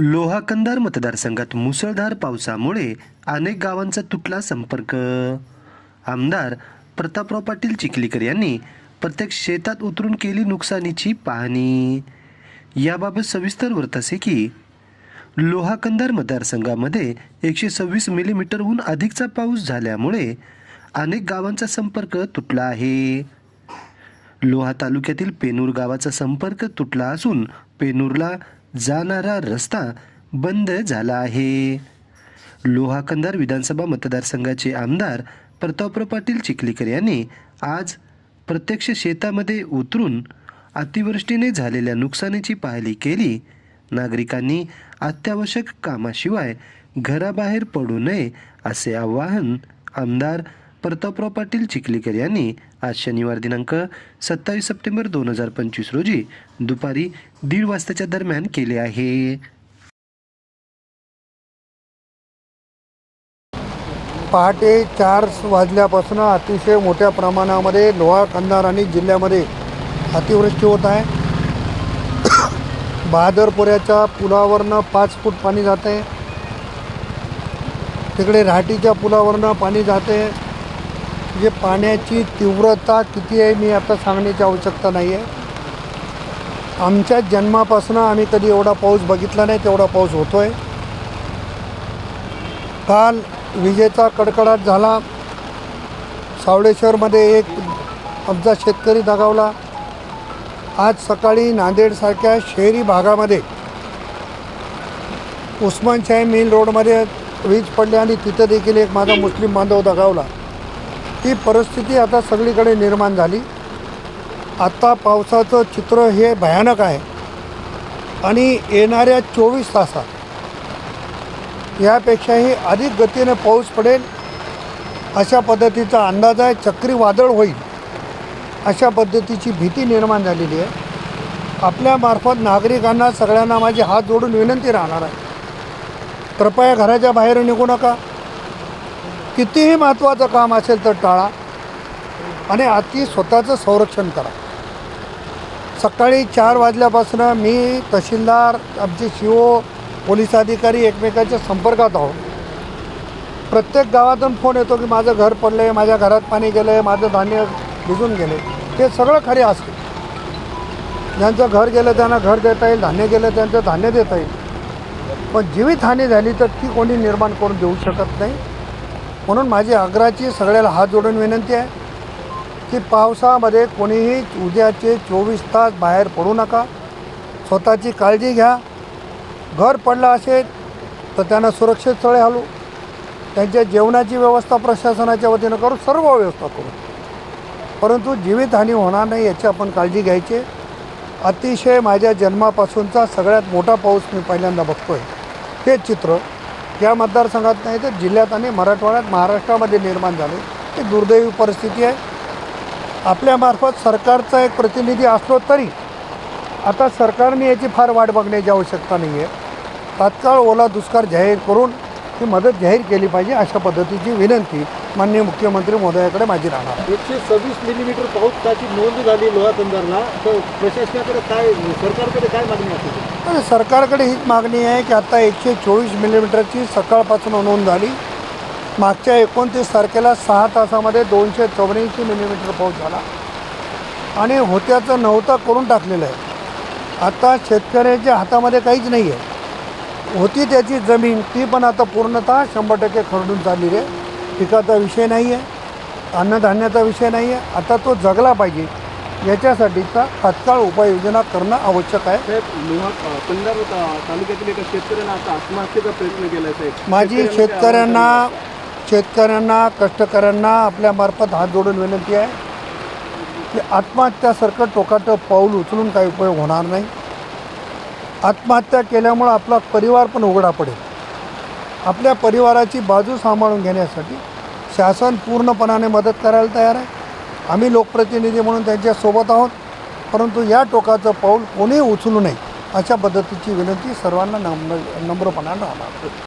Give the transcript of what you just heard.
लोहाकंदार मतदारसंघात मुसळधार पावसामुळे अनेक गावांचा तुटला संपर्क. आमदार प्रतापराव पाटील चिखलीकर यांनी प्रत्येक शेतात उतरून केली नुकसानीची पाहणी. याबाबत सविस्तर वृत्त असे की लोहाकंदार मतदारसंघामध्ये एकशे सव्वीस मिलीमीटरहून अधिकचा पाऊस झाल्यामुळे अनेक गावांचा संपर्क तुटला आहे. लोहा तालुक्यातील पेनूर गावाचा संपर्क तुटला असून पेनूरला जाणारा रस्ता बंद झाला आहे. लोहाकंदार विधानसभा मतदारसंघाचे आमदार प्रतापराव पाटील चिखलीकर यांनी आज प्रत्यक्ष शेतामध्ये उतरून अतिवृष्टीने झालेल्या नुकसानीची पाहणी केली. नागरिकांनी अत्यावश्यक कामाशिवाय घराबाहेर पडू नये असे आवाहन आमदार प्रतापराव पाटील चिखलीकर यांनी आज शनिवार दिनांक सत्तावीस सप्टेंबर दोन हजार पंचवीस रोजी दुपारी दीड वाजताच्या दरम्यान केले आहे. पहाटे चार वाजल्यापासून अतिशय मोठ्या प्रमाणामध्ये लोहा कंधार आणि जिल्ह्यामध्ये अतिवृष्टी होत आहे. बहादरपुऱ्याच्या पुलावरनं पाच फूट पाणी जात आहे तिकडे राहटीच्या पुलावरनं पाणी जाते म्हणजे पाण्याची तीव्रता किती आहे मी आता सांगण्याची आवश्यकता नाही आहे. आमच्या जन्मापासून आम्ही कधी एवढा पाऊस बघितला नाही तेवढा पाऊस होतो आहे काल विजेचा कडकडाट झाला. सावळेश्वरमध्ये एक आमचा शेतकरी दगावला. आज सकाळी नांदेडसारख्या शहरी भागामध्ये उस्मानशाही मेन रोडमध्ये वीज पडली आणि तिथं देखील एक माझा मुस्लिम बांधव दगावला. ही परिस्थिती आता सगळीकडे निर्माण झाली. आत्ता पावसाचं चित्र हे भयानक आहे. आणि येणाऱ्या चोवीस तासात यापेक्षाही अधिक गतीने पाऊस पडेल अशा पद्धतीचा अंदाज आहे. चक्रीवादळ होईल अशा पद्धतीची भीती निर्माण झालेली आहे. आपल्यामार्फत नागरिकांना सगळ्यांना माझे हात जोडून विनंती राहणार आहे. कृपया घराच्या बाहेर निघू नका. कितीही महत्त्वाचं काम असेल तर टाळा. आणि अति स्वतःचं संरक्षण करा. सकाळी चार वाजल्यापासून मी तहसीलदार आमचे सी ओ पोलीस अधिकारी एकमेकांच्या संपर्कात आहोत. प्रत्येक गावातून फोन येतो की माझं घर पडलं आहे माझ्या घरात पाणी गेलं आहे माझं धान्य भिजून गेले. ते सगळं खरे असते. ज्यांचं घर गेलं त्यांना घर देता येईल धान्य गेलं त्यांचं धान्य देता येईल. पण जीवितहानी झाली तर ती कोणी निर्माण करून देऊ शकत नाही. म्हणून माझी आग्राची सगळ्याला हात जोडून विनंती आहे की पावसामध्ये कोणीही उद्याचे चोवीस तास बाहेर पडू नका. स्वतःची काळजी घ्या. घर पडलं असेल तर त्यांना सुरक्षित स्थळे हलू त्यांच्या जेवणाची व्यवस्था प्रशासनाच्या वतीनं करू सर्व व्यवस्था करू परंतु जीवितहानी होणार नाही याची आपण काळजी घ्यायची. अतिशय माझ्या जन्मापासूनचा सगळ्यात मोठा पाऊस मी पहिल्यांदा बघतो आहे ते चित्र या मतदारसंघात नाही तर जिल्ह्यात आणि मराठवाड्यात महाराष्ट्रामध्ये निर्माण झाले. ही दुर्दैवी परिस्थिती आहे. आपल्यामार्फत सरकारचा एक प्रतिनिधी असलो तरी आता सरकारने याची फार वाट बघण्याची आवश्यकता नाही आहे तात्काळ ओला दुष्काळ जाहीर करून ही मदत जाहीर केली पाहिजे अशा पद्धतीची विनंती माननीय मुख्यमंत्री महोदयाकडे माझी राहणार. एकशे सव्वीस मिलीमीटर पाऊसाची नोंद झाली लोहा कंदारला तर प्रशासनाकडे काय सरकारकडे काय मागणी असेल आणि सरकारकडे हीच मागणी आहे की आता एकशे चोवीस मिलीमीटरची सकाळपासून नोंद झाली. मागच्या एकोणतीस तारखेला सहा तासामध्ये दोनशे चौऱ्याऐंशी मिलीमीटर पाऊस झाला. आणि होत्याचं नव्हतं करून टाकलेलं आहे. आता शेतकऱ्याच्या हातामध्ये काहीच नाही आहे होती त्याची जमीन ती पण आता पूर्णतः शंभर टक्के खरडून चाललेली आहे पिकाचा विषय नाही आहे अन्नधान्याचा विषय नाही आहे आता तो जगला पाहिजे. याच्यासाठीचा तात्काळ उपाययोजना करणं आवश्यक आहे. तालुक्यातील एका शेतकऱ्यानं आता आत्महत्येचा प्रयत्न केला साहेब. माझी शेतकऱ्यांना शेतकऱ्यांना कष्टकऱ्यांना आपल्यामार्फत हात जोडून विनंती आहे. की आत्महत्यासारखं टोकाटक पाऊल उचलून काही उपयोग होणार नाही. आत्महत्या केल्यामुळं आपला परिवार पण उघडा पडेल. आपल्या परिवाराची बाजू सांभाळून घेण्यासाठी शासन पूर्णपणाने मदत करायला तयार आहे. आम्ही लोकप्रतिनिधी म्हणून त्यांच्यासोबत आहोत. परंतु या टोकाचं पाऊल कोणीही उचलू नये अशा पद्धतीची विनंती सर्वांना नम्र नम्रपणानं राहणार.